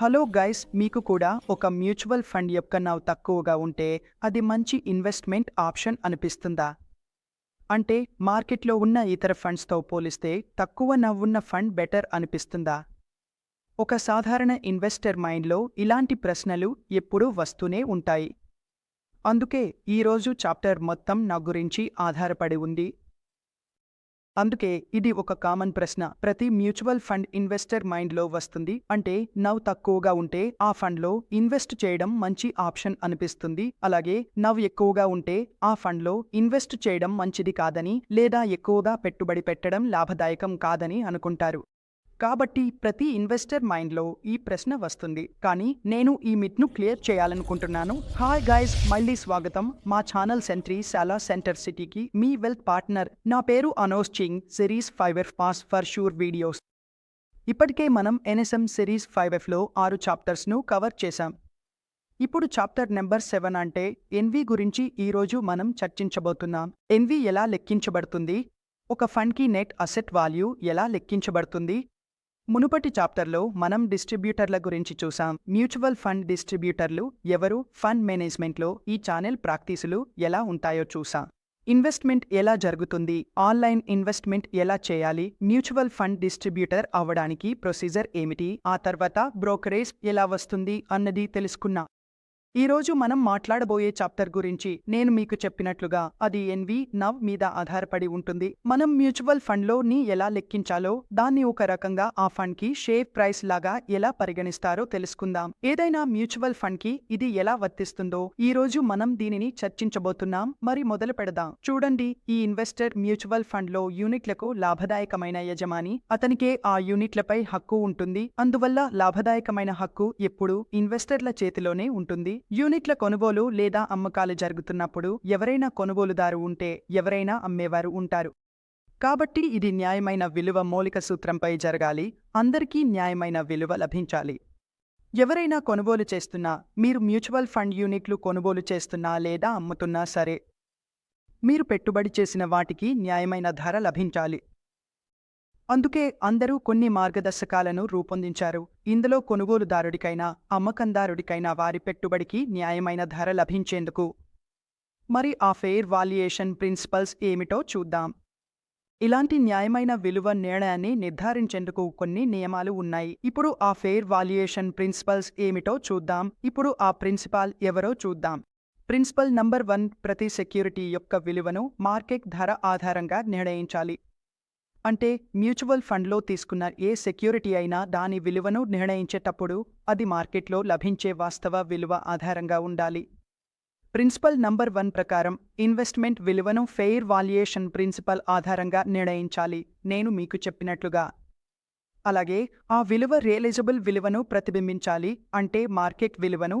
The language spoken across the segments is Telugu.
హలో గైస్ మీకు కూడా ఒక మ్యూచువల్ ఫండ్ యొక్క నవ్వు తక్కువగా ఉంటే అది మంచి ఇన్వెస్ట్మెంట్ ఆప్షన్ అనిపిస్తుందా? అంటే మార్కెట్లో ఉన్న ఇతర ఫండ్స్తో పోలిస్తే తక్కువ నవ్వున్న ఫండ్ బెటర్ అనిపిస్తుందా? ఒక సాధారణ ఇన్వెస్టర్ మైండ్లో ఇలాంటి ప్రశ్నలు ఎప్పుడూ వస్తూనే ఉంటాయి. అందుకే ఈరోజు చాప్టర్ మొత్తం నా గురించి ఆధారపడి ఉంది. అందుకే ఇది ఒక కామన్ ప్రశ్న. ప్రతి మ్యూచువల్ ఫండ్ ఇన్వెస్టర్ మైండ్లో వస్తుంది. అంటే నవ్ తక్కువగా ఉంటే ఆ ఫండ్లో ఇన్వెస్ట్ చేయడం మంచి ఆప్షన్ అనిపిస్తుంది. అలాగే నవ్ ఎక్కువగా ఉంటే ఆ ఫండ్లో ఇన్వెస్ట్ చేయడం మంచిది కాదని లేదా ఎక్కువగా పెట్టుబడి పెట్టడం లాభదాయకం కాదని అనుకుంటారు. కాబట్టి ప్రతి ఇన్వెస్టర్ మైండ్లో ఈ ప్రశ్న వస్తుంది. కానీ నేను ఈ మిట్ను క్లియర్ చేయాలనుకుంటున్నాను. హాయ్ గైస్ మళ్ళీ స్వాగతం. మా ఛానల్ సెంట్రీ సాలా సెంటర్ సిటీకి మీ వెల్త్ పార్ట్నర్. నా పేరు అనోస్ చింగ్ series five F pass for sure videos. ఇప్పటికే మనం ఎన్ఎస్ఎం సిరీస్ ఫైవ్ ఎఫ్లో ఆరు చాప్టర్స్ను కవర్ చేశాం. ఇప్పుడు చాప్టర్ నెంబర్ సెవెన్ అంటే ఎన్వి గురించి ఈరోజు మనం చర్చించబోతున్నాం. ఎన్వి ఎలా లెక్కించబడుతుంది? ఒక ఫండ్కి నెట్ అసెట్ వాల్యూ ఎలా లెక్కించబడుతుంది? మునుపటి చాప్టర్లో మనం డిస్ట్రిబ్యూటర్ల గురించి చూసాం మ్యూచువల్ ఫండ్ డిస్ట్రిబ్యూటర్లు ఎవరు ఫండ్ మేనేజ్మెంట్లో ఈ ఛానల్ ప్రాక్టీసులు ఎలా ఉంటాయో చూసాం ఇన్వెస్ట్మెంట్ ఎలా జరుగుతుంది ఆన్లైన్ ఇన్వెస్ట్మెంట్ ఎలా చేయాలి మ్యూచువల్ ఫండ్ డిస్ట్రిబ్యూటర్ అవ్వడానికి ప్రొసీజర్ ఏమిటి ఆ తర్వాత బ్రోకరేజ్ ఎలా వస్తుంది అన్నది తెలుసుకున్నా. ఈరోజు మనం మాట్లాడబోయే చాప్టర్ గురించి నేను మీకు చెప్పినట్లుగా అది ఎన్వి నవ్ మీద ఆధారపడి ఉంటుంది. మనం మ్యూచువల్ ఫండ్లో ని ఎలా లెక్కించాలో దాన్ని ఒక రకంగా ఆ ఫండ్కి షేర్ ప్రైస్ లాగా ఎలా పరిగణిస్తారో తెలుసుకుందాం. ఏదైనా మ్యూచువల్ ఫండ్కి ఇది ఎలా వర్తిస్తుందో ఈ రోజు మనం దీనిని చర్చించబోతున్నాం. మరి మొదలు పెడదాం. చూడండి ఈ ఇన్వెస్టర్ మ్యూచువల్ ఫండ్లో యూనిట్లకు లాభదాయకమైన యజమాని అతనికే ఆ యూనిట్లపై హక్కు ఉంటుంది. అందువల్ల లాభదాయకమైన హక్కు ఎప్పుడూ ఇన్వెస్టర్ల చేతిలోనే ఉంటుంది. యూనిట్ల కొనుగోలు లేదా అమ్మకాలు జరుగుతున్నప్పుడు ఎవరైనా కొనుగోలుదారు ఉంటే ఎవరైనా అమ్మేవారు ఉంటారు. కాబట్టి ఇది న్యాయమైన విలువ మౌలిక సూత్రంపై జరగాలి అందరికీ న్యాయమైన విలువ లభించాలి. ఎవరైనా కొనుగోలు చేస్తున్నా మీరు మ్యూచువల్ ఫండ్ యూనిట్లు కొనుగోలు చేస్తున్నా లేదా అమ్ముతున్నా సరే మీరు పెట్టుబడి చేసిన వాటికి న్యాయమైన ధర లభించాలి. అందుకే అందరూ కొన్ని మార్గదర్శకాలను రూపొందించారు. ఇందులో కొనుగోలుదారుడికైనా అమ్మకందారుడికైనా వారి పెట్టుబడికి న్యాయమైన ధర లభించేందుకు. మరి ఆ ఫెయిర్ వాల్యుయేషన్ ప్రిన్సిపల్స్ ఏమిటో చూద్దాం. ఇలాంటి న్యాయమైన విలువ నిర్ణయాన్ని నిర్ధారించేందుకు కొన్ని నియమాలు ఉన్నాయి. ఇప్పుడు ఆ ఫెయిర్ వాల్యుయేషన్ ప్రిన్సిపల్స్ ఏమిటో చూద్దాం. ఇప్పుడు ఆ ప్రిన్సిపాల్ ఎవరో చూద్దాం. ప్రిన్సిపల్ నంబర్ వన్ ప్రతి సెక్యూరిటీ యొక్క విలువను మార్కెట్ ధర ఆధారంగా నిర్ణయించాలి. అంటే మ్యూచువల్ ఫండ్లో తీసుకున్న ఏ సెక్యూరిటీ అయినా దాని విలువను నిర్ణయించేటప్పుడు అది మార్కెట్లో లభించే వాస్తవ విలువ ఆధారంగా ఉండాలి. ప్రిన్సిపల్ నంబర్ వన్ ప్రకారం ఇన్వెస్ట్మెంట్ విలువను ఫెయిర్ వాల్యుయేషన్ ప్రిన్సిపల్ ఆధారంగా నిర్ణయించాలి నేను మీకు చెప్పినట్లుగా. అలాగే ఆ విలువ రియలైజబుల్ విలువను ప్రతిబింబించాలి అంటే మార్కెట్ విలువను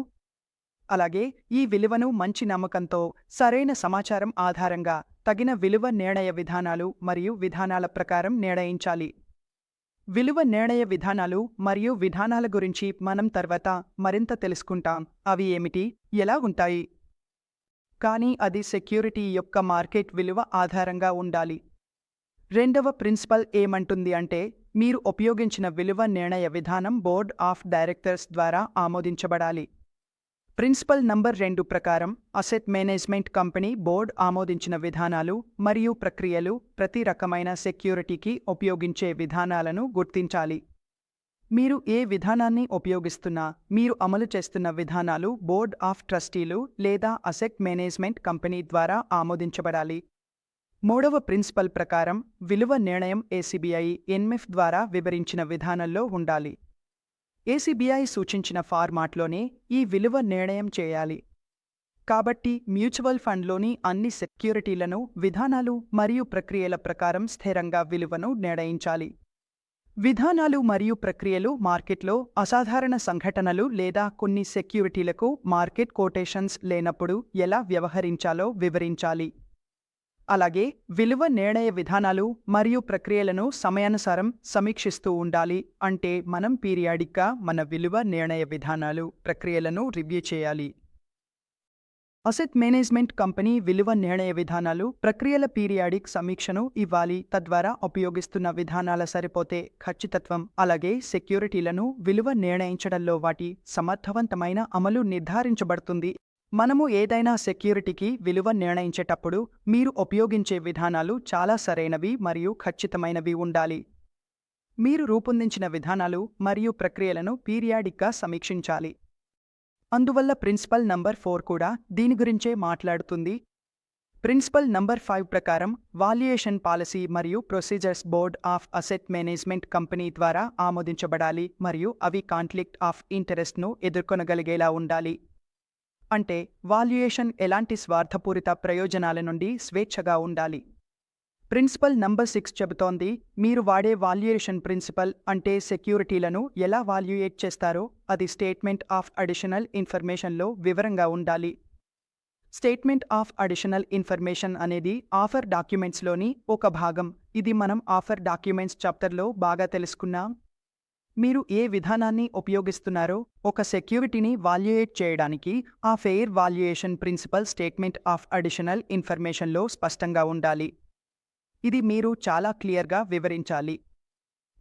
అలాగే ఈ విలువను మంచి నమ్మకంతో సరైన సమాచారం ఆధారంగా తగిన విలువ నిర్ణయ విధానాలు మరియు విధానాల ప్రకారం నిర్ణయించాలి. విలువ నిర్ణయ విధానాలు మరియు విధానాల గురించి మనం తర్వాత మరింత తెలుసుకుంటాం. అవి ఏమిటి? ఎలా ఉంటాయి? కానీ అది సెక్యూరిటీ యొక్క మార్కెట్ విలువ ఆధారంగా ఉండాలి. రెండవ ప్రిన్సిపల్ ఏమంటుంది అంటే మీరు ఉపయోగించిన విలువ నిర్ణయ విధానం బోర్డ్ ఆఫ్ డైరెక్టర్స్ ద్వారా ఆమోదించబడాలి. ప్రిన్సిపల్ నంబర్ రెండు ప్రకారం అసెట్ మేనేజ్మెంట్ కంపెనీ బోర్డ్ ఆమోదించిన విధానాలు మరియు ప్రక్రియలు ప్రతి రకమైన సెక్యూరిటీకి ఉపయోగించే విధానాలను గుర్తించాలి. మీరు ఏ విధానాన్ని ఉపయోగిస్తున్నా మీరు అమలు చేస్తున్న విధానాలు బోర్డ్ ఆఫ్ ట్రస్టీలు లేదా అసెట్ మేనేజ్మెంట్ కంపెనీ ద్వారా ఆమోదించబడాలి. మూడవ ప్రిన్సిపల్ ప్రకారం విలువ నిర్ణయం ఏసీబీఐ ఎన్మెఫ్ ద్వారా వివరించిన విధానంలో ఉండాలి. ఏసీబీఐ సూచించిన ఫార్మాట్లోనే ఈ విలువ నిర్ణయం చేయాలి. కాబట్టి మ్యూచువల్ ఫండ్లోని అన్ని సెక్యూరిటీలను విధానాలు మరియు ప్రక్రియల ప్రకారం స్థిరంగా విలువను నిర్ణయించాలి. విధానాలు మరియు ప్రక్రియలు మార్కెట్లో అసాధారణ సంఘటనలు లేదా కొన్ని సెక్యూరిటీలకు మార్కెట్ కోటేషన్స్ లేనప్పుడు ఎలా వ్యవహరించాలో వివరించాలి. అలాగే విలువ నిర్ణయ విధానాలు మరియు ప్రక్రియలను సమయానుసారం సమీక్షిస్తూ ఉండాలి అంటే మనం పీరియాడిక్గా మన విలువ నిర్ణయ విధానాలు ప్రక్రియలను రివ్యూ చేయాలి. అసెట్ మేనేజ్మెంట్ కంపెనీ విలువ నిర్ణయ విధానాలు ప్రక్రియల పీరియాడిక్ సమీక్షను ఇవ్వాలి. తద్వారా ఉపయోగిస్తున్న విధానాల సరిపోతే ఖచ్చితత్వం అలాగే సెక్యూరిటీలను విలువ నిర్ణయించడంలో వాటి సమర్థవంతమైన అమలు నిర్ధారించబడుతుంది. మనము ఏదైనా సెక్యూరిటీకి విలువ నిర్ణయించేటప్పుడు మీరు ఉపయోగించే విధానాలు చాలా సరైనవి మరియు ఖచ్చితమైనవి ఉండాలి. మీరు రూపొందించిన విధానాలు మరియు ప్రక్రియలను పీరియాడిక్గా సమీక్షించాలి. అందువల్ల ప్రిన్సిపల్ నంబర్ ఫోర్ కూడా దీని గురించే మాట్లాడుతుంది. ప్రిన్సిపల్ నంబర్ ఫైవ్ ప్రకారం వాల్యుయేషన్ పాలసీ మరియు procedures board of asset management company ద్వారా ఆమోదించబడాలి మరియు అవి కాన్ఫ్లిక్ట్ ఆఫ్ ఇంటరెస్ట్ను ఎదుర్కొనగలిగేలా ఉండాలి. అంటే వాల్యుయేషన్ ఎలాంటి స్వార్థపూరిత ప్రయోజనాల నుండి స్వేచ్ఛగా ఉండాలి. ప్రిన్సిపల్ నంబర్ సిక్స్ చెబుతోంది మీరు వాడే వాల్యుయేషన్ ప్రిన్సిపల్ అంటే సెక్యూరిటీలను ఎలా వాల్యుయేట్ చేస్తారో అది స్టేట్మెంట్ ఆఫ్ అడిషనల్ ఇన్ఫర్మేషన్లో వివరంగా ఉండాలి. స్టేట్మెంట్ ఆఫ్ అడిషనల్ ఇన్ఫర్మేషన్ అనేది ఆఫర్ డాక్యుమెంట్స్లోని ఒక భాగం. ఇది మనం ఆఫర్ డాక్యుమెంట్స్ చాప్టర్లో బాగా తెలుసుకున్నాం. మీరు ఏ విధానాన్ని ఉపయోగిస్తున్నారో ఒక సెక్యూరిటీని వాల్యుయేట్ చేయడానికి ఆ fair valuation principle statement of additional ఇన్ఫర్మేషన్లో స్పష్టంగా ఉండాలి. ఇది మీరు చాలా క్లియర్గా వివరించాలి.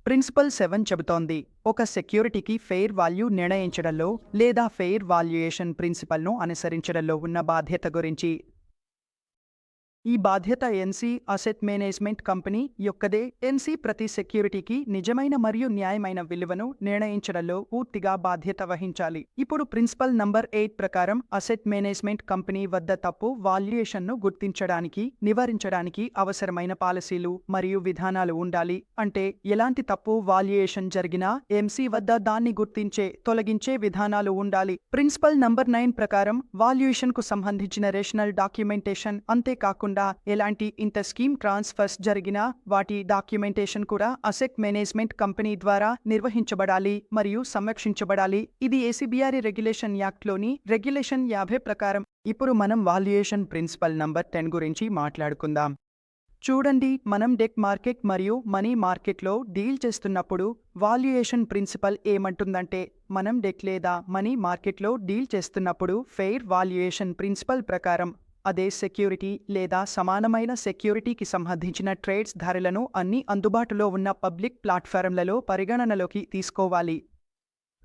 ప్రిన్సిపల్ సెవెన్ చెబుతోంది ఒక సెక్యూరిటీకి ఫెయిర్ వాల్యూ నిర్ణయించడంలో లేదా ఫెయిర్ వాల్యుయేషన్ ప్రిన్సిపల్ను అనుసరించడంలో ఉన్న బాధ్యత గురించి. ఈ బాధ్యత ఎన్సీ అసెట్ మేనేజ్మెంట్ కంపెనీ యొక్కదే ఎన్సీ ప్రతి సెక్యూరిటీకి నిజమైన మరియు న్యాయమైన విలువను నిర్ణయించడంలో పూర్తిగా బాధ్యత వహించాలి. ఇప్పుడు ప్రిన్సిపల్ నంబర్ ఎయిట్ ప్రకారం అసెట్ మేనేజ్మెంట్ కంపెనీ వద్ద తప్పు వాల్యుయేషన్ను గుర్తించడానికి నివారించడానికి అవసరమైన పాలసీలు మరియు విధానాలు ఉండాలి. అంటే ఎలాంటి తప్పు వాల్యుయేషన్ జరిగినా ఎంసీ వద్ద దాన్ని గుర్తించే తొలగించే విధానాలు ఉండాలి. ప్రిన్సిపల్ నంబర్ నైన్ ప్రకారం వాల్యుయేషన్కు సంబంధించిన రేషనల్ డాక్యుమెంటేషన్ అంతేకాకుండా ఎలాంటి ఇంత స్కీమ్ ట్రాన్స్ఫర్స్ జరిగినా వాటి డాక్యుమెంటేషన్ కూడా అసెట్ మేనేజ్మెంట్ కంపెనీ ద్వారా నిర్వహించబడాలి మరియు సంరక్షించబడాలి. ఇది ఏసీబీఆర్ఈ రెగ్యులేషన్ యాక్ట్లోని రెగ్యులేషన్ యాభై ప్రకారం. ఇప్పుడు మనం వాల్యుయేషన్ ప్రిన్సిపల్ నంబర్ టెన్ గురించి మాట్లాడుకుందాం. చూడండి మనం డెక్ మార్కెట్ మరియు మనీ మార్కెట్లో డీల్ చేస్తున్నప్పుడు వాల్యుయేషన్ ప్రిన్సిపల్ ఏమంటుందంటే మనం డెక్ లేదా మనీ మార్కెట్లో డీల్ చేస్తున్నప్పుడు ఫెయిర్ వాల్యుయేషన్ ప్రిన్సిపల్ ప్రకారం అదే సెక్యూరిటీ లేదా సమానమైన సెక్యూరిటీకి సంబంధించిన ట్రేడ్స్ ధరలను అన్ని అందుబాటులో ఉన్న పబ్లిక్ ప్లాట్ఫారంలలో పరిగణనలోకి తీసుకోవాలి.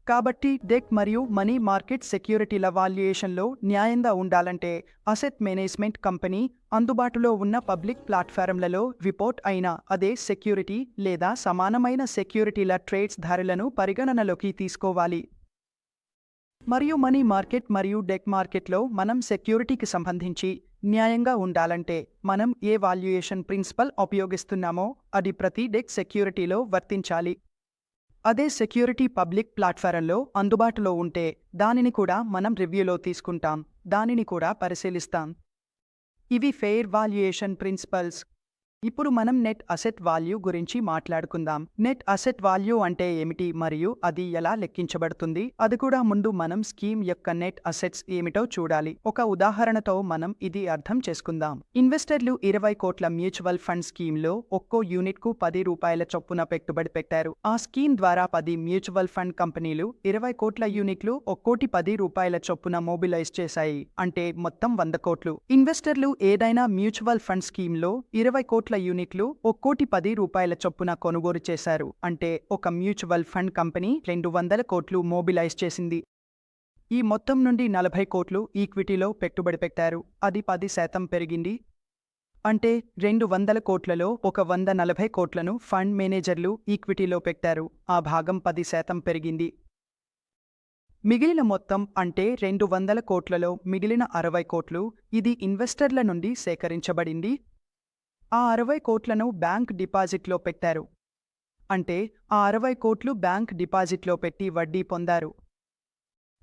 కాబట్టి డెక్ మరియు మనీ మార్కెట్ సెక్యూరిటీల వాల్యుయేషన్లో న్యాయంగా ఉండాలంటే అసెట్ మేనేజ్మెంట్ కంపెనీ అందుబాటులో ఉన్న పబ్లిక్ ప్లాట్ఫారంలలో రిపోర్ట్ అయిన అదే సెక్యూరిటీ లేదా సమానమైన సెక్యూరిటీల ట్రేడ్స్ ధరలను పరిగణనలోకి తీసుకోవాలి. మరియు మనీ మార్కెట్ మరియు డెక్ మార్కెట్లో మనం సెక్యూరిటీకి సంబంధించి న్యాయంగా ఉండాలంటే మనం ఏ వాల్యుయేషన్ ప్రిన్సిపల్ ఉపయోగిస్తున్నామో అది ప్రతి డెక్ సెక్యూరిటీలో వర్తించాలి. అదే సెక్యూరిటీ పబ్లిక్ ప్లాట్ఫారంలో అందుబాటులో ఉంటే దానిని కూడా మనం రివ్యూలో తీసుకుంటాం దానిని కూడా పరిశీలిస్తాం. ఇవి ఫెయిర్ వాల్యుయేషన్ ప్రిన్సిపల్స్ ఇప్పుడు మనం నెట్ అసెట్ వాల్యూ గురించి మాట్లాడుకుందాం. నెట్ అసెట్ వాల్యూ అంటే ఏమిటి? మరియు అది ఎలా లెక్కించబడుతుంది? అది కూడా ముందు మనం స్కీమ్ యొక్క నెట్ అసెట్స్ ఏమిటో చూడాలి. ఒక ఉదాహరణతో మనం ఇది అర్థం చేసుకుందాం. ఇన్వెస్టర్లు ఇరవై కోట్ల మ్యూచువల్ ఫండ్ స్కీమ్లో ఒక్కో యూనిట్కు పది రూపాయల చొప్పున పెట్టుబడి పెట్టారు. ఆ స్కీమ్ ద్వారా పది మ్యూచువల్ ఫండ్ కంపెనీలు ఇరవై కోట్ల యూనిట్లు ఒక్కోటి పది రూపాయల చొప్పున మొబిలైజ్ చేశాయి. అంటే మొత్తం వంద కోట్లు. ఇన్వెస్టర్లు ఏదైనా మ్యూచువల్ ఫండ్ స్కీమ్లో ఇరవై కోట్ల యూనిట్లు ఒక్కోటి పది రూపాయల చొప్పున కొనుగోలు చేశారు. అంటే ఒక మ్యూచువల్ ఫండ్ కంపెనీ రెండు వందల కోట్లు మోబిలైజ్ చేసింది. ఈ మొత్తం నుండి నలభై కోట్లు ఈక్విటీలో పెట్టుబడి పెట్టారు. అది పది శాతం పెరిగింది. అంటే రెండు వందల కోట్లలో ఒక వంద నలభై కోట్లను ఫండ్ మేనేజర్లు ఈక్విటీలో పెట్టారు. ఆ భాగం పది శాతం పెరిగింది. మిగిలిన మొత్తం అంటే రెండు వందల కోట్లలో మిగిలిన అరవై కోట్లు ఇది ఇన్వెస్టర్ల నుండి సేకరించబడింది. ఆ అరవై కోట్లను బ్యాంక్ డిపాజిట్లో పెట్టారు. అంటే ఆ అరవై కోట్లు బ్యాంక్ డిపాజిట్లో పెట్టి వడ్డీ పొందారు.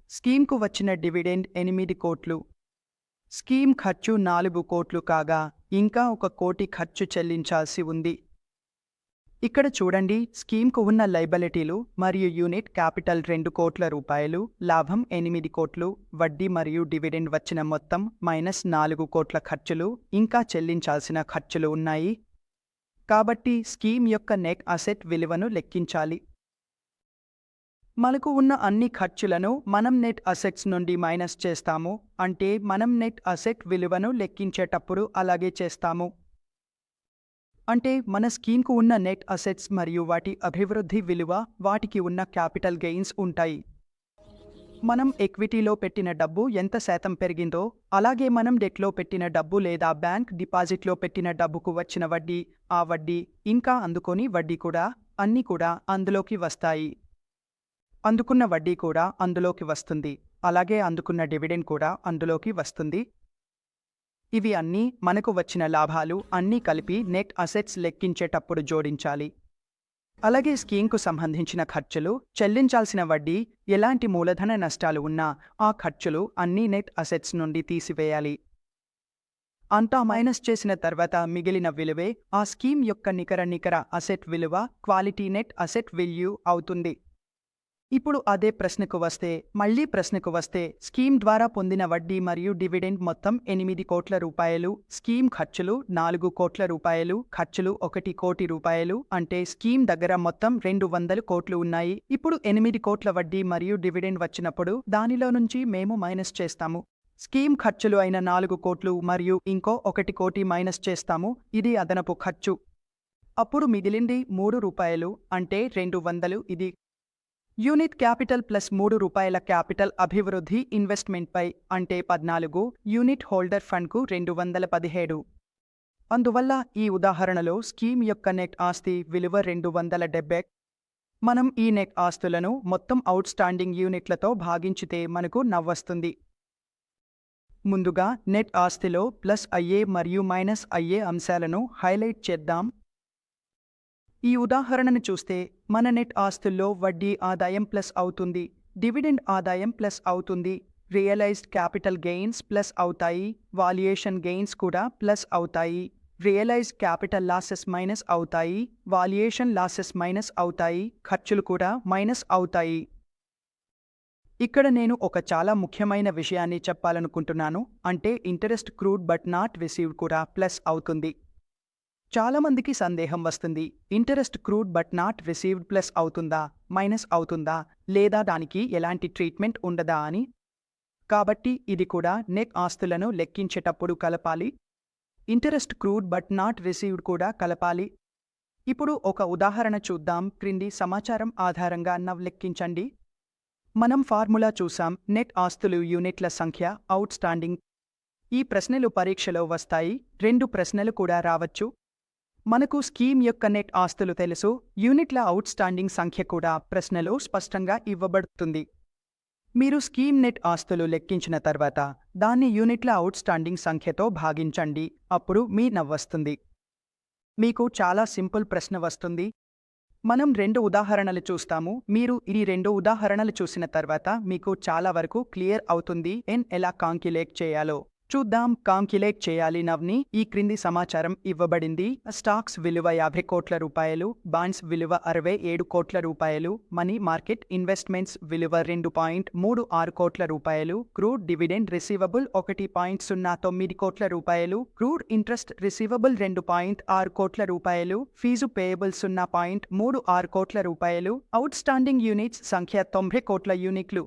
స్కీమ్కు వచ్చిన డివిడెండ్ ఎనిమిది కోట్లు. స్కీమ్ ఖర్చు నాలుగు కోట్లు కాగా ఇంకా ఒక కోటి ఖర్చు చెల్లించాల్సి ఉంది. ఇక్కడ చూడండి స్కీమ్కు ఉన్న లైబిలిటీలు మరియు యూనిట్ క్యాపిటల్ రెండు కోట్ల రూపాయలు లాభం ఎనిమిది కోట్లు వడ్డీ మరియు డివిడెండ్ వచ్చిన మొత్తం మైనస్ నాలుగు కోట్ల ఖర్చులు ఇంకా చెల్లించాల్సిన ఖర్చులు ఉన్నాయి. కాబట్టి స్కీమ్ యొక్క నెట్ అసెట్ విలువను లెక్కించాలి. మనకు ఉన్న అన్ని ఖర్చులను మనం నెట్ అసెట్స్ నుండి మైనస్ చేస్తాము అంటే మనం నెట్ అసెట్ విలువను లెక్కించేటప్పుడు అలాగే చేస్తాము. అంటే మన స్కీమ్కు ఉన్న నెట్ అసెట్స్ మరియు వాటి అభివృద్ధి విలువ వాటికి ఉన్న క్యాపిటల్ గెయిన్స్ ఉంటాయి. మనం ఎక్విటీలో పెట్టిన డబ్బు ఎంత శాతం పెరిగిందో అలాగే మనం డెట్లో పెట్టిన డబ్బు లేదా బ్యాంక్ డిపాజిట్లో పెట్టిన డబ్బుకు వచ్చిన వడ్డీ ఆ వడ్డీ ఇంకా అందుకొని వడ్డీ కూడా అన్నీ కూడా అందులోకి వస్తాయి. అందుకున్న వడ్డీ కూడా అందులోకి వస్తుంది. అలాగే అందుకున్న డివిడెండ్ కూడా అందులోకి వస్తుంది. ఇవి అన్నీ మనకు వచ్చిన లాభాలు అన్నీ కలిపి నెట్ అసెట్స్ లెక్కించేటప్పుడు జోడించాలి. అలాగే స్కీమ్కు సంబంధించిన ఖర్చులు చెల్లించాల్సిన వడ్డీ ఎలాంటి మూలధన నష్టాలు ఉన్నా ఆ ఖర్చులు అన్నీ నెట్ అసెట్స్ నుండి తీసివేయాలి. అంతా మైనస్ చేసిన తర్వాత మిగిలిన విలువే ఆ స్కీమ్ యొక్క నికర నికర అసెట్ విలువ క్వాలిటీ నెట్ అసెట్ విల్యూ అవుతుంది. ఇప్పుడు అదే ప్రశ్నకు వస్తే మళ్ళీ ప్రశ్నకు వస్తే స్కీమ్ ద్వారా పొందిన వడ్డీ మరియు డివిడెండ్ మొత్తం ఎనిమిది కోట్ల రూపాయలు స్కీమ్ ఖర్చులు నాలుగు కోట్ల రూపాయలు ఖర్చులు ఒకటి కోటి రూపాయలు అంటే స్కీమ్ దగ్గర మొత్తం రెండు వందలు కోట్లు ఉన్నాయి. ఇప్పుడు ఎనిమిది కోట్ల వడ్డీ మరియు డివిడెండ్ వచ్చినప్పుడు దానిలో నుంచి మేము మైనస్ చేస్తాము. స్కీమ్ ఖర్చులు అయిన నాలుగు కోట్లు మరియు ఇంకో ఒకటి కోటి మైనస్ చేస్తాము. ఇది అదనపు ఖర్చు. అప్పుడు మిగిలింది మూడు రూపాయలు అంటే రెండు వందలు. ఇది యూనిట్ క్యాపిటల్ ప్లస్ మూడు రూపాయల క్యాపిటల్ అభివృద్ధి ఇన్వెస్ట్మెంట్పై అంటే పద్నాలుగు యూనిట్ హోల్డర్ ఫండ్కు రెండు వందల పదిహేడు. అందువల్ల ఈ ఉదాహరణలో స్కీమ్ యొక్క నెట్ ఆస్తి విలువ రెండు వందల డెబ్బై. మనం ఈ నెట్ ఆస్తులను మొత్తం అవుట్స్టాండింగ్ యూనిట్లతో భాగించితే మనకు నవ్వొస్తుంది. ముందుగా నెట్ ఆస్తిలో ప్లస్ అయ్యే మరియు మైనస్ అయ్యే అంశాలను హైలైట్ చేద్దాం. ఈ ఉదాహరణను చూస్తే మన నెట్ ఆస్తుల్లో వడ్డీ ఆదాయం ప్లస్ అవుతుంది డివిడెండ్ ఆదాయం ప్లస్ అవుతుంది రియలైజ్డ్ క్యాపిటల్ గెయిన్స్ ప్లస్ అవుతాయి వాల్యుయేషన్ గెయిన్స్ కూడా ప్లస్ అవుతాయి రియలైజ్డ్ క్యాపిటల్ లాసెస్ మైనస్ అవుతాయి వాల్యుయేషన్ లాసెస్ మైనస్ అవుతాయి ఖర్చులు కూడా మైనస్ అవుతాయి. ఇక్కడ నేను ఒక చాలా ముఖ్యమైన విషయాన్ని చెప్పాలనుకుంటున్నాను అంటే interest accrued but not received కూడా ప్లస్ అవుతుంది. చాలామందికి సందేహం వస్తుంది. Interest accrued but not received plus అవుతుందా మైనస్ అవుతుందా లేదా దానికి ఎలాంటి ట్రీట్మెంట్ ఉండదా అని? కాబట్టి ఇది కూడా నెట్ ఆస్తులను లెక్కించేటప్పుడు కలపాలి. Interest accrued but not received కూడా కలపాలి. ఇప్పుడు ఒక ఉదాహరణ చూద్దాం. క్రింది సమాచారం ఆధారంగా నవ్ లెక్కించండి. మనం ఫార్ములా చూసాం. నెట్ ఆస్తులు యూనిట్ల సంఖ్య అవుట్ స్టాండింగ్. ఈ ప్రశ్నలు పరీక్షలో వస్తాయి. రెండు ప్రశ్నలు కూడా రావచ్చు. మనకు స్కీమ్ యొక్క నెట్ ఆస్తులు తెలుసు. యూనిట్ల అవుట్ స్టాండింగ్ సంఖ్య కూడా ప్రశ్నలో స్పష్టంగా ఇవ్వబడుతుంది. మీరు స్కీమ్ నెట్ ఆస్తులు లెక్కించిన తర్వాత దాన్ని యూనిట్ల అవుట్ స్టాండింగ్ సంఖ్యతో భాగించండి. అప్పుడు మీ నవ్వొస్తుంది. మీకు చాలా సింపుల్ ప్రశ్న వస్తుంది. మనం రెండు ఉదాహరణలు చూస్తాము. మీరు ఈ రెండు ఉదాహరణలు చూసిన తర్వాత మీకు చాలా వరకు క్లియర్ అవుతుంది. ఎన్ ఎలా కాంక్యులేట్ చేయాలో. చూద్దాం. కాంకిలేట్ చేయాలి నవ్ని. ఈ క్రింది సమాచారం ఇవ్వబడింది. స్టాక్స్ విలువ యాభై కోట్ల రూపాయలు. బాండ్స్ విలువ అరవై ఏడు కోట్ల రూపాయలు. మనీ మార్కెట్ ఇన్వెస్ట్మెంట్స్ విలువ రెండు పాయింట్ మూడు ఆరు కోట్ల రూపాయలు. క్రూడ్ డివిడెండ్ రిసీవబుల్ ఒకటి పాయింట్ సున్నా తొమ్మిది కోట్ల రూపాయలు. క్రూడ్ ఇంట్రెస్ట్ రిసీవబుల్ రెండు పాయింట్ ఆరు కోట్ల రూపాయలు. ఫీజు పేయబుల్ సున్నా పాయింట్ మూడు ఆరు కోట్ల రూపాయలు. అవుట్ స్టాండింగ్ యూనిట్స్ సంఖ్య తొంభై కోట్ల యూనిట్లు.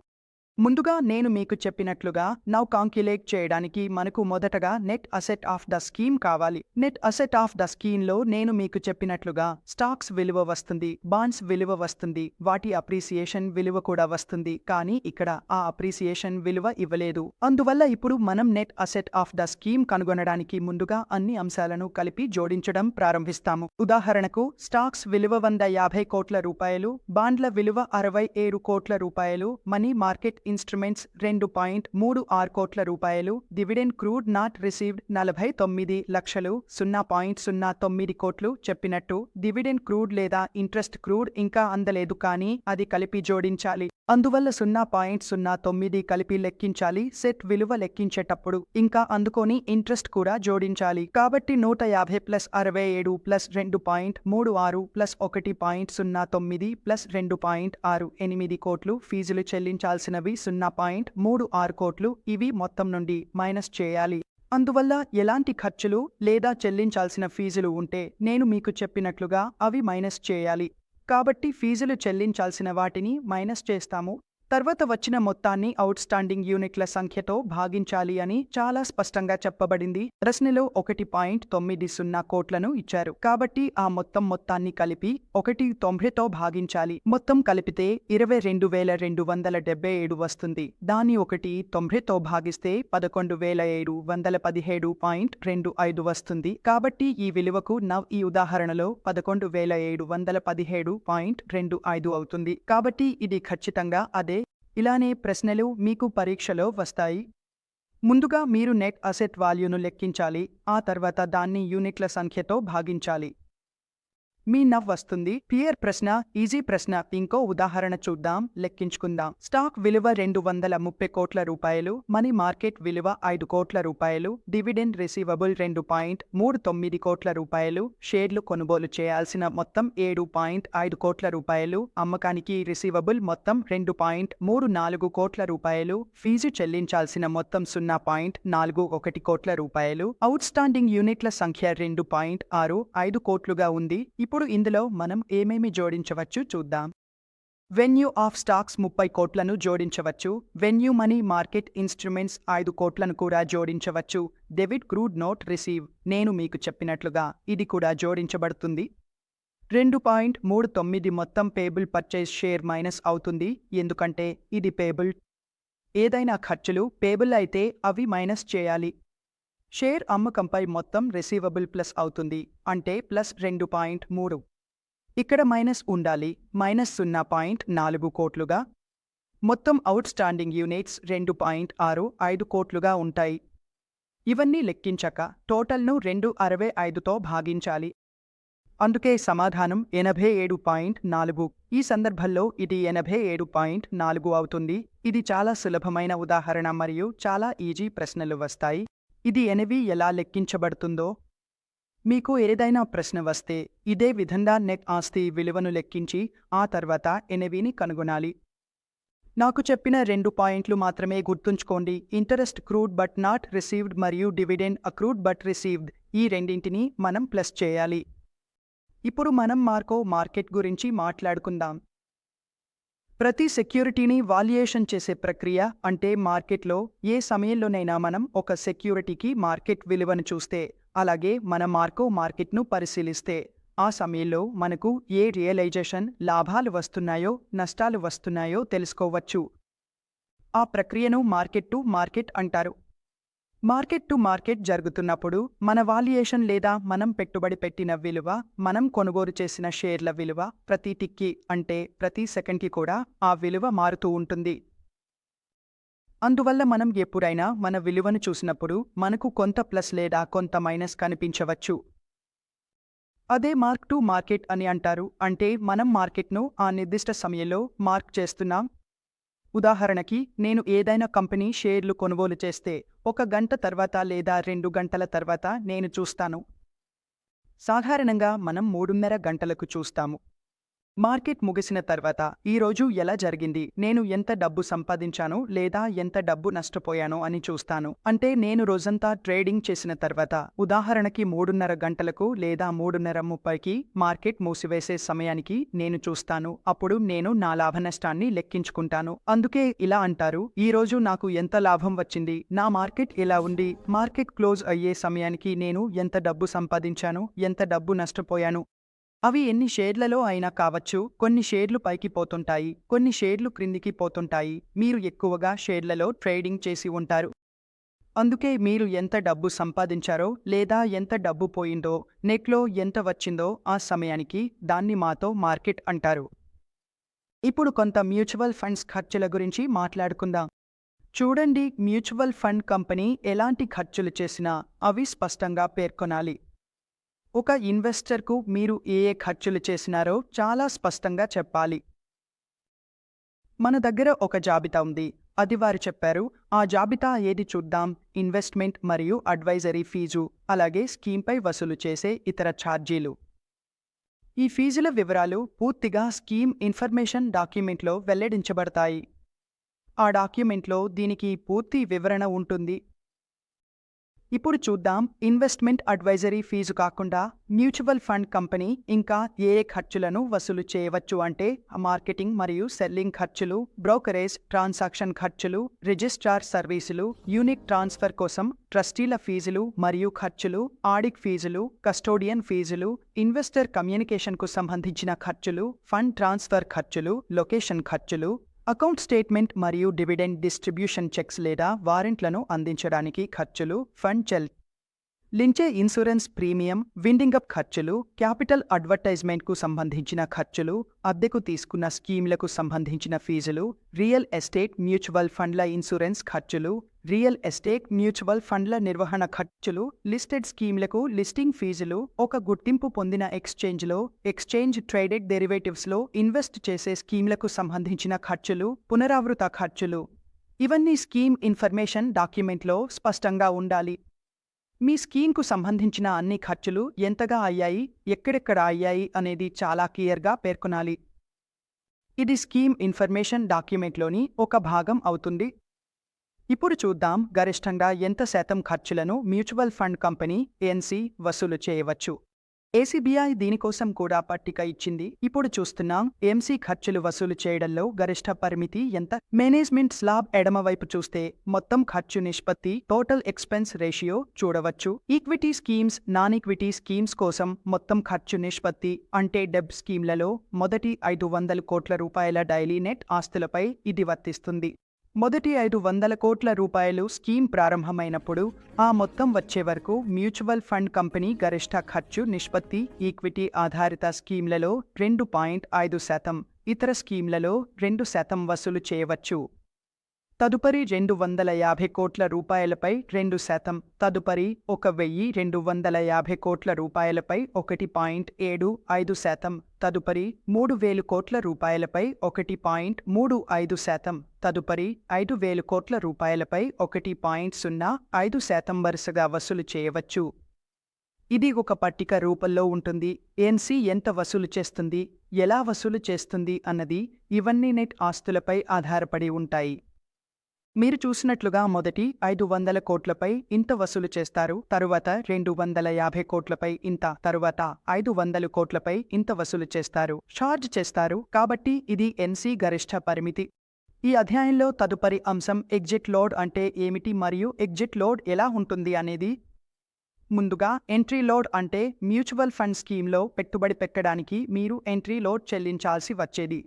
ముందుగా నేను మీకు చెప్పినట్లుగా నౌ కాంక్యులేట్ చేయడానికి మనకు మొదటగా net asset of the scheme కావాలి. నెట్ అసెట్ ఆఫ్ ద స్కీమ్లో నేను మీకు చెప్పినట్లుగా స్టాక్స్ విలువ వస్తుంది బాండ్స్ విలువ వస్తుంది వాటి అప్రిసియేషన్ విలువ కూడా వస్తుంది కానీ ఇక్కడ ఆ అప్రిసియేషన్ విలువ ఇవ్వలేదు. అందువల్ల ఇప్పుడు మనం net asset of the scheme కనుగొనడానికి ముందుగా అన్ని అంశాలను కలిపి జోడించడం ప్రారంభిస్తాము. ఉదాహరణకు స్టాక్స్ విలువ వంద యాభై కోట్ల రూపాయలు బాండ్ల విలువ అరవై ఏడు కోట్ల రూపాయలు మనీ మార్కెట్ ఇన్స్ట్రుమెంట్స్ రెండు పాయింట్ మూడు ఆరు కోట్ల రూపాయలు. డివిడెండ్ క్రూడ్ నాట్ రిసీవ్డ్ నలభై తొమ్మిది లక్షలు సున్నా పాయింట్ సున్నా తొమ్మిది కోట్లు చెప్పినట్టు. డివిడెండ్ క్రూడ్ లేదా ఇంట్రెస్ట్ క్రూడ్ ఇంకా అందలేదు కానీ అది కలిపి జోడించాలి. అందువల్ల సున్నా పాయింట్ సున్నా తొమ్మిది కలిపి లెక్కించాలి సెట్ విలువ లెక్కించేటప్పుడు. ఇంకా అందుకొని ఇంట్రెస్ట్ కూడా జోడించాలి. కాబట్టి నూట యాభై ప్లస్ అరవై ఏడు ప్లస్ రెండు పాయింట్ మూడు ఆరు ప్లస్ ఒకటి పాయింట్ సున్నా తొమ్మిది ప్లస్ రెండు పాయింట్ ఆరు ఎనిమిది కోట్లు ఫీజులు చెల్లించాల్సినవి సున్నా పాయింట్ మూడు ఆరు కోట్లు ఇవి మొత్తం నుండి మైనస్ చేయాలి. అందువల్ల ఎలాంటి ఖర్చులు లేదా చెల్లించాల్సిన ఫీజులు ఉంటే నేను మీకు చెప్పినట్లుగా అవి మైనస్ చేయాలి. కాబట్టి ఫీజులు చెల్లించాల్సిన వాటిని మైనస్ చేస్తాము. తర్వాత వచ్చిన మొత్తాన్ని అవుట్స్టాండింగ్ యూనిట్ల సంఖ్యతో భాగించాలి అని చాలా స్పష్టంగా చెప్పబడింది. ప్రశ్నలో ఒకటి పాయింట్ తొమ్మిది సున్నా కోట్లను ఇచ్చారు. కాబట్టి ఆ మొత్తం మొత్తాన్ని కలిపి ఒకటి తొంభైతో భాగించాలి. మొత్తం కలిపితే ఇరవై రెండు వేల రెండు వందల డెబ్బై ఏడు వస్తుంది. దాని ఒకటి తొంభైతో భాగిస్తే పదకొండు వేల ఏడు వందల పదిహేడు పాయింట్ రెండు ఐదు వస్తుంది. కాబట్టి ఈ విలువకు నవ్ ఈ ఉదాహరణలో పదకొండు వేల ఏడు వందల పదిహేడు పాయింట్ రెండు ఐదు అవుతుంది. కాబట్టి ఇది ఖచ్చితంగా అదే ఇలానే ప్రశ్నలు మీకు పరీక్షలో వస్తాయి. ముందుగా మీరు నెట్ అసెట్ వాల్యూను లెక్కించాలి ఆ తర్వాత దాన్ని యూనిట్ల సంఖ్యతో భాగించాలి. మీ నవ్ వస్తుంది. పియర్ ప్రశ్న ఈజీ ప్రశ్న. ఇంకో ఉదాహరణ చూద్దాం. లెక్కించుకుందాం. స్టాక్ విలువ రెండు వందల ముప్పై కోట్ల రూపాయలు. మనీ మార్కెట్ విలువ ఐదు కోట్ల రూపాయలు. డివిడెండ్ రిసీవబుల్ రెండు పాయింట్ మూడు తొమ్మిది కోట్ల రూపాయలు. షేర్లు కొనుగోలు చేయాల్సిన మొత్తం ఏడు పాయింట్ ఐదు కోట్ల రూపాయలు. అమ్మకానికి రిసీవబుల్ మొత్తం రెండు పాయింట్ మూడు నాలుగు కోట్ల రూపాయలు. ఫీజు చెల్లించాల్సిన మొత్తం సున్నా పాయింట్ నాలుగు ఒకటి కోట్ల రూపాయలు. అవుట్ స్టాండింగ్ యూనిట్ల సంఖ్య రెండు పాయింట్ ఆరు ఐదు కోట్లుగా ఉంది. ఇప్పుడు ఇందులో మనం ఏమేమి జోడించవచ్చు చూద్దాం. వెన్యూ ఆఫ్ స్టాక్స్ ముప్పై కోట్లను జోడించవచ్చు. వెన్యూ మనీ మార్కెట్ ఇన్స్ట్రుమెంట్స్ ఐదు కోట్లను కూడా జోడించవచ్చు. Debit accrued not receive. నేను మీకు చెప్పినట్లుగా ఇది కూడా జోడించబడుతుంది. రెండు పాయింట్ మూడు తొమ్మిది మొత్తం పేబుల్ పర్చేజ్ షేర్ మైనస్ అవుతుంది. ఎందుకంటే ఇది పేబుల్ ఏదైనా ఖర్చులు పేబుల్ అయితే అవి మైనస్ చేయాలి. షేర్ అమ్మకంపై మొత్తం రిసీవబుల్ ప్లస్ అవుతుంది. అంటే ప్లస్ రెండు పాయింట్ మూడు. ఇక్కడ మైనస్ ఉండాలి. మైనస్ సున్నా పాయింట్ నాలుగు కోట్లుగా. మొత్తం అవుట్ స్టాండింగ్ యూనిట్స్ రెండు పాయింట్ ఆరు ఐదు కోట్లుగా ఉంటాయి. ఇవన్నీ లెక్కించక టోటల్ను రెండు అరవై ఐదుతో భాగించాలి. అందుకే సమాధానం ఎనభై ఏడు పాయింట్ నాలుగు. ఈ సందర్భంలో ఇది ఎనభై ఏడు పాయింట్ నాలుగు అవుతుంది. ఇది చాలా సులభమైన ఉదాహరణ మరియు చాలా ఈజీ ప్రశ్నలు వస్తాయి. ఇది ఎనవి ఎలా లెక్కించబడుతుందో? మీకు ఏదైనా ప్రశ్న వస్తే ఇదే విధంగా నెట్ ఆస్తి విలువను లెక్కించి ఆ తర్వాత ఎనవిని కనుగొనాలి. నాకు చెప్పిన రెండు పాయింట్లు మాత్రమే గుర్తుంచుకోండి. Interest accrued but not received మరియు డివిడెండ్ అక్రూడ్ బట్ రిసీవ్డ్ ఈ రెండింటిని మనం ప్లస్ చేయాలి. ఇప్పుడు మనం మార్కో మార్కెట్ గురించి మాట్లాడుకుందాం. ప్రతి సెక్యూరిటీని వాల్యుయేషన్ చేసే ప్రక్రియ అంటే మార్కెట్లో ఏ సమయంలోనైనా మనం ఒక సెక్యూరిటీకి మార్కెట్ విలువను చూస్తే అలాగే మన మార్కో మార్కెట్ను పరిశీలిస్తే ఆ సమయంలో మనకు ఏ రియలైజేషన్ లాభాలు వస్తున్నాయో నష్టాలు వస్తున్నాయో తెలుసుకోవచ్చు. ఆ ప్రక్రియను మార్కెట్ టు మార్కెట్ అంటారు. మార్కెట్ టు మార్కెట్ జరుగుతున్నప్పుడు మన వాల్యుయేషన్ లేదా మనం పెట్టుబడి పెట్టిన విలువ మనం కొనుగోలు చేసిన షేర్ల విలువ ప్రతి టిక్కి అంటే ప్రతి సెకండ్కి కూడా ఆ విలువ మారుతూ ఉంటుంది. అందువల్ల మనం ఎప్పుడైనా మన విలువను చూసినప్పుడు మనకు కొంత ప్లస్ లేదా కొంత మైనస్ కనిపించవచ్చు. అదే మార్క్ టు మార్కెట్ అని అంటారు. అంటే మనం మార్కెట్ను ఆ నిర్దిష్ట సమయంలో మార్క్ చేస్తున్నాం ఉదాహరణకి నేను ఏదైనా కంపెనీ షేర్లు కొనుగోలు చేస్తే ఒక గంట తర్వాత లేదా రెండు గంటల తర్వాత నేను చూస్తాను. సాధారణంగా మనం మూడున్నర గంటలకు చూస్తాము. మార్కెట్ ముగిసిన తర్వాత ఈ రోజు ఎలా జరిగింది? నేను ఎంత డబ్బు సంపాదించాను? లేదా ఎంత డబ్బు నష్టపోయానో? అని చూస్తాను. అంటే నేను రోజంతా ట్రేడింగ్ చేసిన తర్వాత ఉదాహరణకి మూడున్నర గంటలకు లేదా మూడున్నర ముప్పైకి మార్కెట్ మూసివేసే సమయానికి నేను చూస్తాను. అప్పుడు నేను నా లాభ నష్టాన్ని లెక్కించుకుంటాను. అందుకే ఇలా అంటారు ఈ రోజు నాకు ఎంత లాభం వచ్చింది? నా మార్కెట్ ఎలా ఉంది? మార్కెట్ క్లోజ్ అయ్యే సమయానికి నేను ఎంత డబ్బు సంపాదించాను? ఎంత డబ్బు నష్టపోయాను? అవి ఎన్ని షేర్లలో అయినా కావచ్చు కొన్ని షేర్లు పైకి పోతుంటాయి కొన్ని షేర్లు క్రిందికి పోతుంటాయి. మీరు ఎక్కువగా షేర్లలో ట్రేడింగ్ చేసి ఉంటారు. అందుకే మీరు ఎంత డబ్బు సంపాదించారో లేదా ఎంత డబ్బు పోయిందో నెట్లో ఎంత వచ్చిందో ఆ సమయానికి దాన్ని మాతో మార్కెట్ అంటారు. ఇప్పుడు కొంత మ్యూచువల్ ఫండ్స్ ఖర్చుల గురించి మాట్లాడుకుందాం. చూడండి మ్యూచువల్ ఫండ్ కంపెనీ ఎలాంటి ఖర్చులు చేసినా అవి స్పష్టంగా పేర్కొనాలి. ఒక ఇన్వెస్టర్కు మీరు ఏ ఏ ఖర్చులు చేసినారో చాలా స్పష్టంగా చెప్పాలి. మన దగ్గర ఒక జాబితా ఉంది. అది వారు చెప్పారు ఆ జాబితా ఏది చూద్దాం? ఇన్వెస్ట్మెంట్ మరియు అడ్వైజరీ ఫీజు అలాగే స్కీమ్పై వసూలు చేసే ఇతర ఛార్జీలు. ఈ ఫీజుల వివరాలు పూర్తిగా స్కీమ్ ఇన్ఫర్మేషన్ డాక్యుమెంట్లో వెల్లడించబడతాయి. ఆ డాక్యుమెంట్లో దీనికి పూర్తి వివరణ ఉంటుంది. ఇప్పుడు చూద్దాం ఇన్వెస్ట్మెంట్ అడ్వైజరీ ఫీజు కాకుండా మ్యూచువల్ ఫండ్ కంపెనీ ఇంకా ఏ ఏ ఖర్చులను వసూలు చేయవచ్చు అంటే మార్కెటింగ్ మరియు సెల్లింగ్ ఖర్చులు బ్రోకరేజ్ ట్రాన్సాక్షన్ ఖర్చులు రిజిస్ట్రార్ సర్వీసులు యూనిక్ ట్రాన్స్ఫర్ కోసం ట్రస్టీల ఫీజులు మరియు ఖర్చులు ఆడిట్ ఫీజులు కస్టోడియన్ ఫీజులు ఇన్వెస్టర్ కమ్యూనికేషన్కు సంబంధించిన ఖర్చులు ఫండ్ ట్రాన్స్ఫర్ ఖర్చులు లొకేషన్ ఖర్చులు అకౌంట్ స్టేట్మెంట్ మరియు డివిడెండ్ డిస్ట్రిబ్యూషన్ చెక్స్ లేదా వారెంట్లను అందించడానికి ఖర్చులు ఫండ్ చెల్ లించే ఇన్సూరెన్స్ ప్రీమియం విండింగ్ అప్ ఖర్చులు క్యాపిటల్ అడ్వర్టైజ్మెంట్కు సంబంధించిన ఖర్చులు అద్దెకు తీసుకున్న స్కీమ్లకు సంబంధించిన ఫీజులు రియల్ ఎస్టేట్ మ్యూచువల్ ఫండ్ల ఇన్సూరెన్స్ ఖర్చులు రియల్ ఎస్టేట్ మ్యూచువల్ ఫండ్ల నిర్వహణ ఖర్చులు లిస్టెడ్ స్కీమ్లకు లిస్టింగ్ ఫీజులు ఒక గుర్తింపు పొందిన ఎక్స్చేంజ్లో ఎక్స్చేంజ్ ట్రేడెడ్ డెరివేటివ్స్లో ఇన్వెస్ట్ చేసే స్కీమ్లకు సంబంధించిన ఖర్చులు పునరావృత ఖర్చులు. ఇవన్నీ స్కీమ్ ఇన్ఫర్మేషన్ డాక్యుమెంట్లో స్పష్టంగా ఉండాలి. మీ స్కీమ్కు సంబంధించిన అన్ని ఖర్చులు ఎంతగా అయ్యాయి ఎక్కడెక్కడ అయ్యాయి అనేది చాలా క్లియర్గా పేర్కొనాలి. ఇది స్కీమ్ ఇన్ఫర్మేషన్ డాక్యుమెంట్లోని ఒక భాగం అవుతుంది. ఇప్పుడు చూద్దాం గరిష్టంగా ఎంత శాతం ఖర్చులను మ్యూచువల్ ఫండ్ కంపెనీ ఎన్సి వసూలు చేయవచ్చు. ఏసీబీఐ దీనికోసం కూడా పట్టిక ఇచ్చింది. ఇప్పుడు చూస్తున్నాం ఎంసీ ఖర్చులు వసూలు చేయడంలో గరిష్ట పరిమితి ఎంత? మేనేజ్మెంట్ స్లాబ్ ఎడమవైపు చూస్తే మొత్తం ఖర్చు నిష్పత్తి టోటల్ ఎక్స్పెన్స్ రేషియో చూడవచ్చు. Equity schemes non equity schemes కోసం మొత్తం ఖర్చు నిష్పత్తి అంటే డెబ్ స్కీమ్లలో మొదటి ఐదు వందల కోట్ల రూపాయల డైలీ నెట్ ఆస్తులపై ఇది వర్తిస్తుంది. మొదటి ఐదు వందల కోట్ల రూపాయలు స్కీమ్ ప్రారంభమైనప్పుడు ఆ మొత్తం వచ్చే వరకు మ్యూచువల్ ఫండ్ కంపెనీ గరిష్ట ఖర్చు నిష్పత్తి ఈక్విటీ ఆధారిత స్కీమ్లలో రెండు పాయింట్ ఐదు శాతం ఇతర స్కీమ్లలో రెండు శాతం వసూలు చేయవచ్చు. తదుపరి రెండు వందల యాభై కోట్ల రూపాయలపై రెండు శాతం తదుపరి ఒక వెయ్యి రెండు వందల యాభై కోట్ల రూపాయలపై ఒకటి పాయింట్ ఏడు ఐదు శాతం తదుపరి మూడు వేలు కోట్ల రూపాయలపై ఒకటి పాయింట్ మూడు ఐదు శాతం తదుపరి ఐదు వేలు కోట్ల రూపాయలపై ఒకటి పాయింట్ సున్నా ఐదు శాతం వరుసగా వసూలు చేయవచ్చు. ఇది ఒక పట్టిక రూపంలో ఉంటుంది. ఎన్సీ ఎంత వసూలు చేస్తుంది ఎలా వసూలు చేస్తుంది అన్నది ఇవన్నీ నెట్ ఆస్తులపై ఆధారపడి ఉంటాయి. మీరు చూసినట్లుగా మొదటి ఐదు వందల కోట్లపై ఇంత వసూలు చేస్తారు తరువాత రెండు వందల యాభై కోట్లపై ఇంత తరువాత ఐదు వందల కోట్లపై ఇంత వసూలు చేస్తారు ఛార్జ్ చేస్తారు. కాబట్టి ఇది ఎన్సీ గరిష్ట పరిమితి. ఈ అధ్యాయంలో తదుపరి అంశం ఎగ్జిట్ లోడ్ అంటే ఏమిటి మరియు ఎగ్జిట్ లోడ్ ఎలా ఉంటుంది అనేది. ముందుగా ఎంట్రీ లోడ్ అంటే మ్యూచువల్ ఫండ్ స్కీమ్లో పెట్టుబడి పెట్టడానికి మీరు ఎంట్రీ లోడ్ చెల్లించాల్సి వచ్చేది.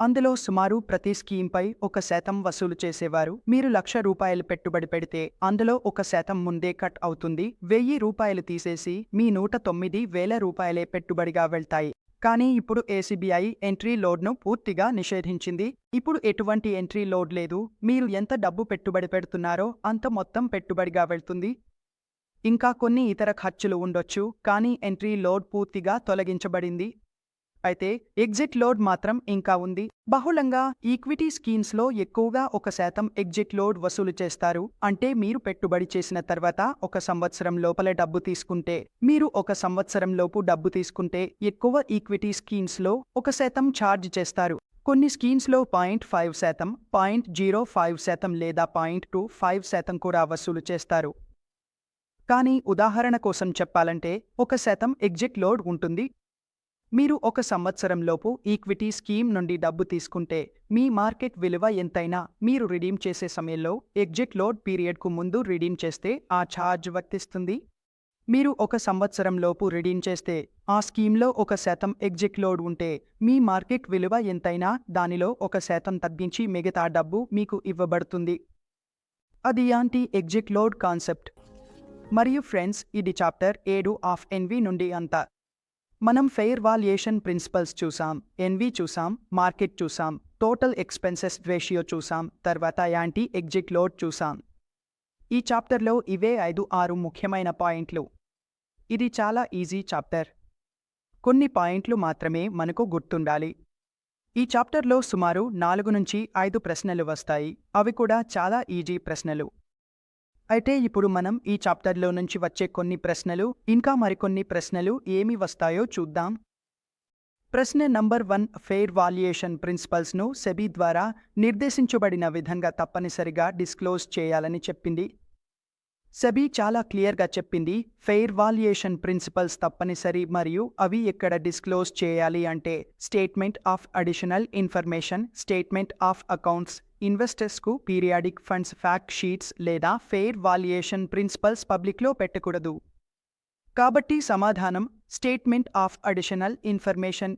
అందులో సుమారు ప్రతి స్కీమ్పై ఒక శాతం వసూలు చేసేవారు. మీరు లక్ష రూపాయలు పెట్టుబడి పెడితే అందులో ఒక శాతం ముందే కట్ అవుతుంది. వెయ్యి రూపాయలు తీసేసి మీ నూట తొమ్మిది వేల రూపాయలే పెట్టుబడిగా వెళ్తాయి. కానీ ఇప్పుడు ఏసీబీఐ ఎంట్రీ లోడ్ను పూర్తిగా నిషేధించింది. ఇప్పుడు ఎటువంటి ఎంట్రీ లోడ్ లేదు. మీరు ఎంత డబ్బు పెట్టుబడి పెడుతున్నారో అంత మొత్తం పెట్టుబడిగా వెళ్తుంది. ఇంకా కొన్ని ఇతర ఖర్చులు ఉండొచ్చు. కానీ ఎంట్రీ లోడ్ పూర్తిగా తొలగించబడింది. అయితే ఎగ్జిట్ లోడ్ మాత్రం ఇంకా ఉంది. బహుళంగా ఈక్విటీ స్కీమ్స్లో ఎక్కువగా ఒక శాతం ఎగ్జిట్ లోడ్ వసూలు చేస్తారు. అంటే మీరు పెట్టుబడి చేసిన తర్వాత ఒక సంవత్సరం లోపల డబ్బు తీసుకుంటే మీరు ఒక సంవత్సరం లోపు డబ్బు తీసుకుంటే ఎక్కువ ఈక్విటీ స్కీమ్స్లో ఒక శాతం ఛార్జ్ చేస్తారు. కొన్ని స్కీమ్స్లో పాయింట్ ఫైవ్ శాతం పాయింట్ జీరో ఫైవ్ శాతం లేదా పాయింట్ టూ ఫైవ్ శాతం కూడా వసూలు చేస్తారు. కానీ ఉదాహరణ కోసం చెప్పాలంటే ఒక శాతం ఎగ్జిట్ లోడ్ ఉంటుంది. మీరు ఒక సంవత్సరంలోపు ఈక్విటీ స్కీమ్ నుండి డబ్బు తీసుకుంటే మీ మార్కెట్ విలువ ఎంతైనా మీరు రిడీమ్ చేసే సమయంలో ఎగ్జిట్ లోడ్ పీరియడ్కు ముందు రిడీమ్ చేస్తే ఆ ఛార్జ్ వర్తిస్తుంది. మీరు ఒక సంవత్సరంలోపు రిడీమ్ చేస్తే ఆ స్కీమ్లో ఒక శాతం ఎగ్జిట్ లోడ్ ఉంటే మీ మార్కెట్ విలువ ఎంతైనా దానిలో ఒక శాతం తగ్గించి మిగతా డబ్బు మీకు ఇవ్వబడుతుంది. అది యాంటీ ఎగ్జిట్ లోడ్ కాన్సెప్ట్. మరియు ఫ్రెండ్స్ ఇది చాప్టర్ ఏడు ఆఫ్ ఎన్వి నుండి అంతా. మనం ఫెయిర్ వాల్యుయేషన్ ప్రిన్సిపల్స్ చూసాం ఎన్వి చూసాం మార్కెట్ చూసాం టోటల్ ఎక్స్పెన్సెస్ రేషియో చూసాం తర్వాత యాంటీ ఎగ్జిట్ లోడ్ చూసాం. ఈ చాప్టర్లో ఇవే ఐదు ఆరు ముఖ్యమైన పాయింట్లు. ఇది చాలా ఈజీ చాప్టర్ కొన్ని పాయింట్లు మాత్రమే మనకు గుర్తుండాలి. ఈ చాప్టర్లో సుమారు నాలుగు నుంచి ఐదు ప్రశ్నలు వస్తాయి. అవి కూడా చాలా ఈజీ ప్రశ్నలు. అయితే ఇప్పుడు మనం ఈ చాప్టర్లో నుంచి వచ్చే కొన్ని ప్రశ్నలు ఇంకా మరికొన్ని ప్రశ్నలు ఏమి వస్తాయో చూద్దాం. ప్రశ్న నంబర్ వన్ ఫెయిర్ వాల్యుయేషన్ ప్రిన్సిపల్స్ను సెబీ ద్వారా నిర్దేశించబడిన విధంగా తప్పనిసరిగా డిస్క్లోజ్ చేయాలని చెప్పింది. సెబీ చాలా క్లియర్గా చెప్పింది ఫెయిర్ వాల్యుయేషన్ ప్రిన్సిపల్స్ తప్పనిసరి మరియు అవి ఎక్కడ డిస్క్లోజ్ చేయాలి అంటే statement of additional information statement of accounts ఇన్వెస్టర్స్కు periodic funds fact sheets లేదా ఫెయిర్ వాల్యుయేషన్ ప్రిన్సిపల్స్ పబ్లిక్లో పెట్టకూడదు. కాబట్టి సమాధానం statement of additional information.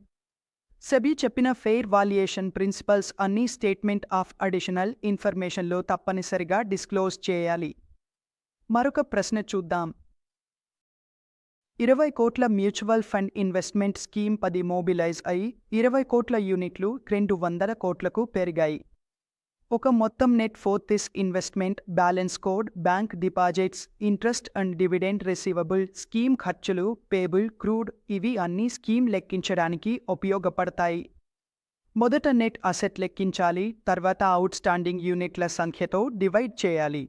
SEBI చెప్పిన ఫెయిర్ వాల్యుయేషన్ ప్రిన్సిపల్స్ అన్ని స్టేట్మెంట్ ఆఫ్ అడిషనల్ ఇన్ఫర్మేషన్లో తప్పనిసరిగా డిస్క్లోజ్ చేయాలి. మరొక ప్రశ్న చూద్దాం. ఇరవై కోట్ల మ్యూచువల్ ఫండ్ ఇన్వెస్ట్మెంట్ స్కీమ్ పది మోబిలైజ్ అయి ఇరవై కోట్ల యూనిట్లు రెండు వందల కోట్లకు పెరిగాయి. ఒక మొత్తం net ఫోర్తిస్ investment balance code bank deposits interest and dividend receivable scheme ఖర్చులు పేబుల్ క్రూడ్ ఇవి అన్ని స్కీమ్ లెక్కించడానికి ఉపయోగపడతాయి. మొదట నెట్ అసెట్ లెక్కించాలి తర్వాత అవుట్ స్టాండింగ్ యూనిట్ల సంఖ్యతో డివైడ్ చేయాలి.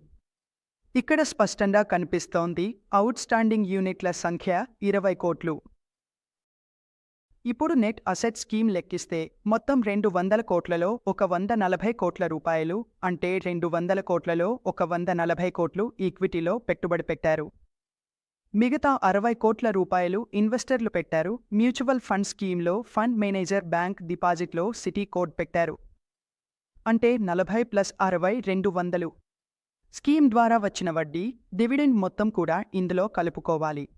ఇక్కడ స్పష్టంగా కనిపిస్తోంది అవుట్ స్టాండింగ్ యూనిట్ల సంఖ్య ఇరవై కోట్లు. ఇప్పుడు నెట్ అసెట్ స్కీమ్ లెక్కిస్తే మొత్తం రెండు వందల కోట్లలో ఒక వంద నలభై కోట్ల రూపాయలు అంటే రెండు వందల కోట్లలో ఒక వంద నలభై కోట్లు ఈక్విటీలో పెట్టుబడి పెట్టారు. మిగతా అరవై కోట్ల రూపాయలు ఇన్వెస్టర్లు పెట్టారు. మ్యూచువల్ ఫండ్ స్కీమ్లో ఫండ్ మేనేజర్ బ్యాంక్ డిపాజిట్లో సిటీ కోడ్ పెట్టారు. అంటే నలభై ప్లస్ అరవై రెండు వందలు. స్కీమ్ ద్వారా వచ్చిన వడ్డీ డివిడెండ్ మొత్తం కూడా ఇందులో కలుపుకోవాలి.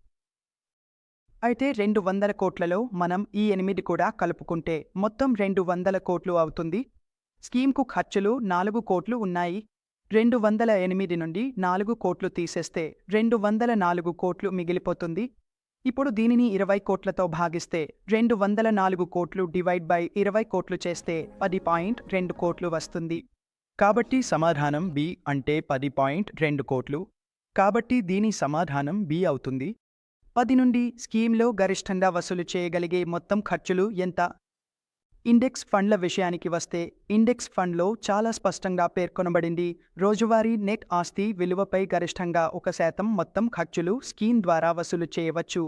అయితే రెండు వందల కోట్లలో మనం ఈ ఎనిమిది కూడా కలుపుకుంటే మొత్తం రెండు వందల కోట్లు అవుతుంది. స్కీమ్కు ఖర్చులు నాలుగు కోట్లు ఉన్నాయి. రెండు వందల ఎనిమిది నుండి నాలుగు కోట్లు తీసేస్తే రెండు వందల నాలుగు కోట్లు మిగిలిపోతుంది. ఇప్పుడు దీనిని ఇరవై కోట్లతో భాగిస్తే రెండు వందల నాలుగు కోట్లు డివైడ్ బై ఇరవై కోట్లు చేస్తే పది పాయింట్ రెండు కోట్లు వస్తుంది. కాబట్టి సమాధానం బి అంటే పది పాయింట్ రెండు కోట్లు. కాబట్టి దీని సమాధానం బి అవుతుంది. పది నుండి స్కీమ్లో గరిష్టంగా వసూలు చేయగలిగే మొత్తం ఖర్చులు ఎంత? ఇండెక్స్ ఫండ్ల విషయానికి వస్తే ఇండెక్స్ ఫండ్లో చాలా స్పష్టంగా పేర్కొనబడింది. రోజువారీ నెట్ ఆస్తి విలువపై గరిష్టంగా ఒక శాతం మొత్తం ఖర్చులు స్కీమ్ ద్వారా వసూలు చేయవచ్చు.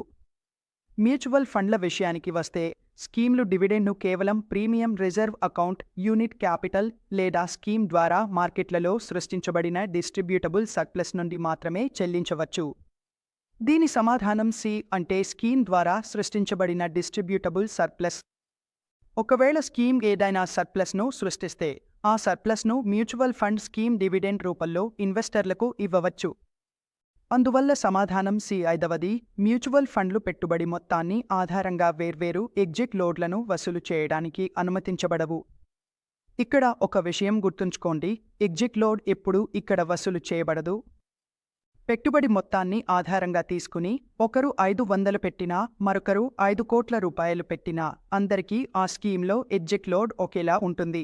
మ్యూచువల్ ఫండ్ల విషయానికి వస్తే స్కీమ్లు డివిడెండ్ను కేవలం premium reserve account unit capital లేదా స్కీమ్ ద్వారా మార్కెట్లలో సృష్టించబడిన డిస్ట్రిబ్యూటబుల్ సర్ప్లస్ నుండి మాత్రమే చెల్లించవచ్చు. దీని సమాధానం సి అంటే స్కీమ్ ద్వారా సృష్టించబడిన డిస్ట్రిబ్యూటబుల్ సర్ప్లస్. ఒకవేళ స్కీమ్ ఏదైనా సర్ప్లస్ను సృష్టిస్తే ఆ సర్ప్లస్ను మ్యూచువల్ ఫండ్ స్కీమ్ డివిడెండ్ రూపంలో ఇన్వెస్టర్లకు ఇవ్వవచ్చు. అందువల్ల సమాధానం సి ఐదవది మ్యూచువల్ ఫండ్లు పెట్టుబడి మొత్తాన్ని ఆధారంగా వేర్వేరు ఎగ్జిట్ లోడ్లను వసూలు చేయడానికి అనుమతించబడవు. ఇక్కడ ఒక విషయం గుర్తుంచుకోండి ఎగ్జిట్ లోడ్ ఎప్పుడు ఇక్కడ వసూలు చేయబడదు. పెట్టుబడి మొత్తాన్ని ఆధారంగా తీసుకుని ఒకరు ఐదు వందలు పెట్టినా మరొకరు ఐదు కోట్ల రూపాయలు పెట్టినా అందరికీ ఆ స్కీమ్లో ఎగ్జిట్ లోడ్ ఒకేలా ఉంటుంది.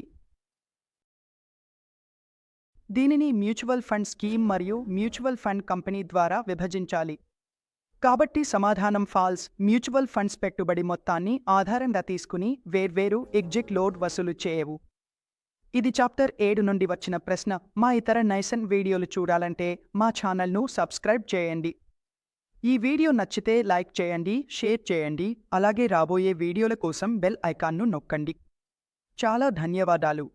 దీనిని మ్యూచువల్ ఫండ్ స్కీమ్ మరియు మ్యూచువల్ ఫండ్ కంపెనీ ద్వారా విభజించాలి. కాబట్టి సమాధానం ఫాల్స్. మ్యూచువల్ ఫండ్స్ పెట్టుబడి మొత్తాన్ని ఆధారంగా తీసుకుని వేర్వేరు ఎగ్జిట్ లోడ్ వసూలు చేయవు. ఇది చాప్టర్ ఏడు నుండి వచ్చిన ప్రశ్న. మా ఇతర నైసన్ వీడియోలు చూడాలంటే మా ఛానల్ను సబ్స్క్రైబ్ చేయండి. ఈ వీడియో నచ్చితే లైక్ చేయండి షేర్ చేయండి అలాగే రాబోయే వీడియోల కోసం బెల్ ఐకాన్ను నొక్కండి. చాలా ధన్యవాదాలు.